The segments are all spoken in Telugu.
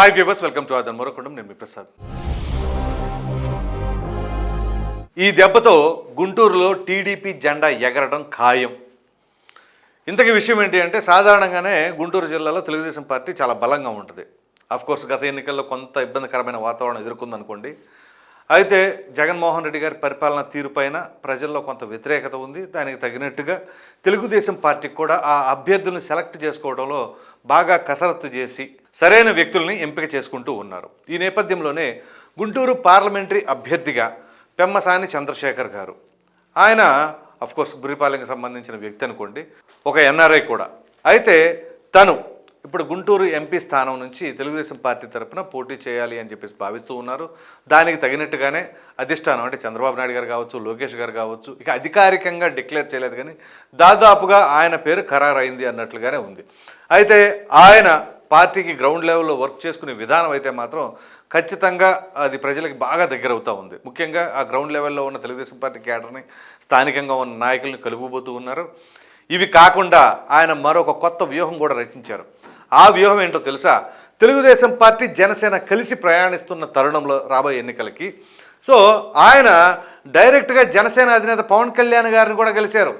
హాయ్ వ్యూవర్స్ వెల్కమ్ టు ఆదన్ మరొకడం నేను మీ ప్రసాద్. ఈ దెబ్బతో గుంటూరులో టీడీపీ జెండా ఎగరడం ఖాయం. ఇంతకీ విషయం ఏంటి అంటే సాధారణంగానే గుంటూరు జిల్లాలో తెలుగుదేశం పార్టీ చాలా బలంగా ఉంటుంది. కోర్స్ గత ఎన్నికల్లో కొంత ఇబ్బందికరమైన వాతావరణం ఎదుర్కొందనుకోండి. అయితే జగన్మోహన్ రెడ్డి గారి పరిపాలన తీరుపైన ప్రజల్లో కొంత వ్యతిరేకత ఉంది. దానికి తగినట్టుగా తెలుగుదేశం పార్టీకి కూడా ఆ అభ్యర్థులను సెలెక్ట్ చేసుకోవడంలో బాగా కసరత్తు చేసి సరైన వ్యక్తుల్ని ఎంపిక చేసుకుంటూ ఉన్నారు. ఈ నేపథ్యంలోనే గుంటూరు పార్లమెంటరీ అభ్యర్థిగా పెమ్మసాని చంద్రశేఖర్ గారు. ఆయన అఫ్కోర్స్ బురిపాలెంకి సంబంధించిన వ్యక్తి అనుకోండి. ఒక ఎన్ఆర్ఐ కూడా. అయితే తను ఇప్పుడు గుంటూరు ఎంపీ స్థానం నుంచి తెలుగుదేశం పార్టీ తరఫున పోటీ చేయాలి అని చెప్పేసి భావిస్తూ ఉన్నారు. దానికి తగినట్టుగానే అధిష్టానం అంటే చంద్రబాబు నాయుడు గారు కావచ్చు లోకేష్ గారు కావచ్చు ఇక అధికారికంగా డిక్లేర్ చేయలేదు కానీ దాదాపుగా ఆయన పేరు ఖరారైంది అన్నట్లుగానే ఉంది. అయితే ఆయన పార్టీకి గ్రౌండ్ లెవెల్లో వర్క్ చేసుకునే విధానం అయితే మాత్రం ఖచ్చితంగా అది ప్రజలకు బాగా దగ్గర అవుతూ ఉంది. ముఖ్యంగా ఆ గ్రౌండ్ లెవెల్లో ఉన్న తెలుగుదేశం పార్టీ క్యాడర్ని స్థానికంగా ఉన్న నాయకుల్ని కలుపుబోతూ ఉన్నారు. ఇవి కాకుండా ఆయన మరొక కొత్త వ్యూహం కూడా రచించారు. ఆ వ్యూహం ఏంటో తెలుసా? తెలుగుదేశం పార్టీ జనసేన కలిసి ప్రయాణిస్తున్న తరుణంలో రాబోయే ఎన్నికలకి. సో ఆయన డైరెక్ట్గా జనసేన అధినేత పవన్ కళ్యాణ్ గారిని కూడా కలిశారు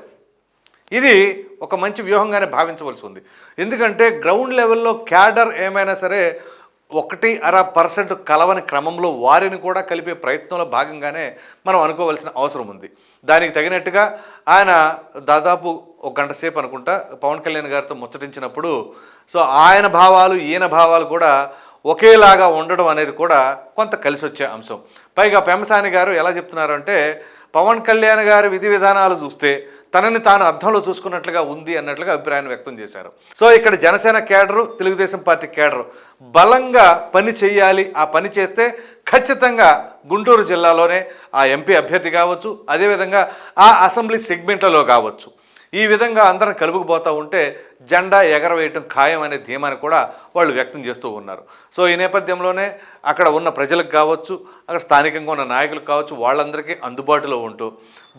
ఇది ఒక మంచి వ్యూహంగానే భావించవలసి ఉంది. ఎందుకంటే గ్రౌండ్ లెవెల్లో క్యాడర్ ఏమైనా సరే ఒకటి అర పర్సెంట్ కలవని క్రమంలో వారిని కూడా కలిపే ప్రయత్నంలో భాగంగానే మనం అనుకోవాల్సిన అవసరం ఉంది. దానికి తగినట్టుగా ఆయన దాదాపు ఒక గంట సేపు అనుకుంటా పవన్ కళ్యాణ్ గారితో ముచ్చటించినప్పుడు సో ఆయన భావాలు ఈయన భావాలు కూడా ఒకేలాగా ఉండడం అనేది కూడా కొంత కలిసి వచ్చే అంశం. పైగా పెమసాని గారు ఎలా చెప్తున్నారు అంటే పవన్ కళ్యాణ్ గారి విధి విధానాలు చూస్తే తనని తాను అర్థంలో చూసుకున్నట్లుగా ఉంది అన్నట్లుగా అభిప్రాయాన్ని వ్యక్తం చేశారు. సో ఇక్కడ Janasena cadre Telugu Desam party cadre. బలంగా పని చేయాలి. ఆ పని చేస్తే ఖచ్చితంగా గుంటూరు జిల్లాలోనే ఆ ఎంపీ అభ్యర్థి కావచ్చు. అదేవిధంగా ఆ అసెంబ్లీ సెగ్మెంట్లలో కావచ్చు. ఈ విధంగా అందరం కలుపుకుపోతూ ఉంటే జెండా ఎగరవేయటం ఖాయం అనే ధీమాని కూడా వాళ్ళు వ్యక్తం చేస్తూ ఉన్నారు. సో ఈ నేపథ్యంలోనే అక్కడ ఉన్న ప్రజలకు కావచ్చు అక్కడ స్థానికంగా ఉన్న నాయకులకు కావచ్చు వాళ్ళందరికీ అందుబాటులో ఉంటూ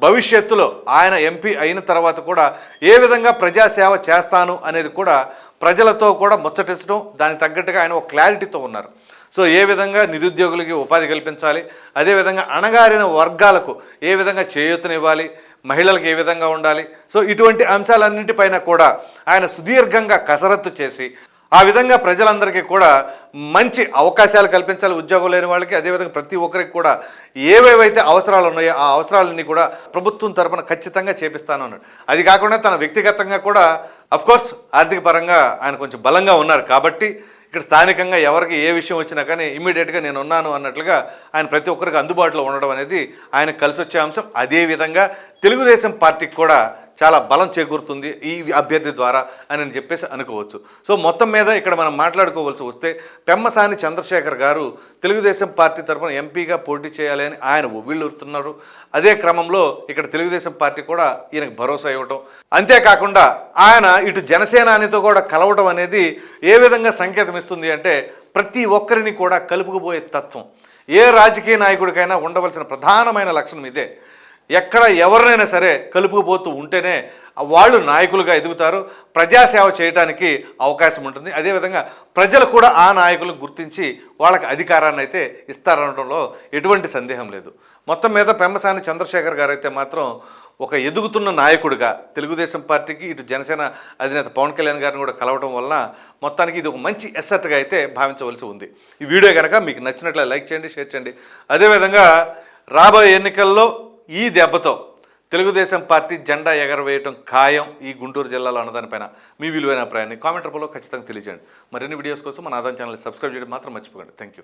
భవిష్యత్తులో ఆయన ఎంపీ అయిన తర్వాత కూడా ఏ విధంగా ప్రజాసేవ చేస్తాను అనేది కూడా ప్రజలతో కూడా ముచ్చటించడం దానికి తగ్గట్టుగా ఆయన ఒక క్లారిటీతో ఉన్నారు. సో ఏ విధంగా నిరుద్యోగులకి ఉపాధి కల్పించాలి అదేవిధంగా అణగారిన వర్గాలకు ఏ విధంగా చేయూతనివ్వాలి మహిళలకు ఏ విధంగా ఉండాలి? సో ఇటువంటి అంశాలన్నిటిపైన కూడా ఆయన సుదీర్ఘంగా కసరత్తు చేసి ఆ విధంగా ప్రజలందరికీ కూడా మంచి అవకాశాలు కల్పించాలి. ఉద్యోగం లేని వాళ్ళకి అదేవిధంగా ప్రతి ఒక్కరికి కూడా ఏవేవైతే అవసరాలు ఉన్నాయో ఆ అవసరాలన్నీ కూడా ప్రభుత్వం తరపున ఖచ్చితంగా చేపిస్తాను అన్నాడు. అది కాకుండా తన వ్యక్తిగతంగా కూడా అఫ్కోర్స్ ఆర్థిక పరంగా ఆయన కొంచెం బలంగా ఉన్నారు కాబట్టి ఇక్కడ స్థానికంగా ఎవరికి ఏ విషయం వచ్చినా కానీ ఇమీడియట్గా నేను ఉన్నాను అన్నట్లుగా ఆయన ప్రతి ఒక్కరికి అందుబాటులో ఉండడం అనేది ఆయన కలిసి వచ్చే అంశం అదేవిధంగా తెలుగుదేశం పార్టీకి కూడా చాలా బలం చేకూరుతుంది ఈ అభ్యర్థి ద్వారా అని చెప్పేసి అనుకోవచ్చు. సో మొత్తం మీద ఇక్కడ మనం మాట్లాడుకోవాల్సి వస్తే పెమ్మసాని చంద్రశేఖర్ గారు తెలుగుదేశం పార్టీ తరఫున ఎంపీగా పోటీ చేయాలి అని ఆయన ఉవ్విళ్ళూరుతున్నారు అదే క్రమంలో ఇక్కడ తెలుగుదేశం పార్టీ కూడా ఈయనకు భరోసా ఇవ్వటం. అంతేకాకుండా ఆయన ఇటు జనసేనానితో కూడా కలవటం అనేది ఏ విధంగా సంకేతం ఇస్తుంది అంటే ప్రతి ఒక్కరిని కూడా కలుపుకుపోయే తత్వం. ఏ రాజకీయ నాయకుడికైనా ఉండవలసిన ప్రధానమైన లక్షణం ఇదే. ఎక్కడ ఎవరినైనా సరే కలుపుకుపోతూ ఉంటేనే వాళ్ళు నాయకులుగా ఎదుగుతారు. ప్రజాసేవ చేయడానికి అవకాశం ఉంటుంది. అదేవిధంగా ప్రజలు కూడా ఆ నాయకులను గుర్తించి వాళ్ళకి అధికారాన్ని అయితే ఇస్తారనడంలో ఎటువంటి సందేహం లేదు. మొత్తం మీద పెమ్మసాని చంద్రశేఖర్ గారు అయితే మాత్రం ఒక ఎదుగుతున్న నాయకుడిగా తెలుగుదేశం పార్టీకి ఇటు జనసేన అధినేత పవన్ కళ్యాణ్ గారిని కూడా కలవడం వలన మొత్తానికి ఇది ఒక మంచి ఎసెట్గా అయితే భావించవలసి ఉంది. ఈ వీడియో కనుక మీకు నచ్చినట్లే లైక్ చేయండి షేర్ చేయండి. అదేవిధంగా రాబోయే ఎన్నికల్లో ఈ దెబ్బతో తెలుగుదేశం పార్టీ జెండా ఎగరవేయటం ఖాయం ఈ గుంటూరు జిల్లాలో అన్నదానిపైన మీ విలువైన అభిప్రాయాన్ని కామెంట్ రూపంలో ఖచ్చితంగా తెలియజేయండి. మరిన్ని వీడియోస్ కోసం మన ఆదాయం ఛానల్ సబ్స్క్రైబ్ చేయడం మాత్రం మర్చిపోకండి. Thank you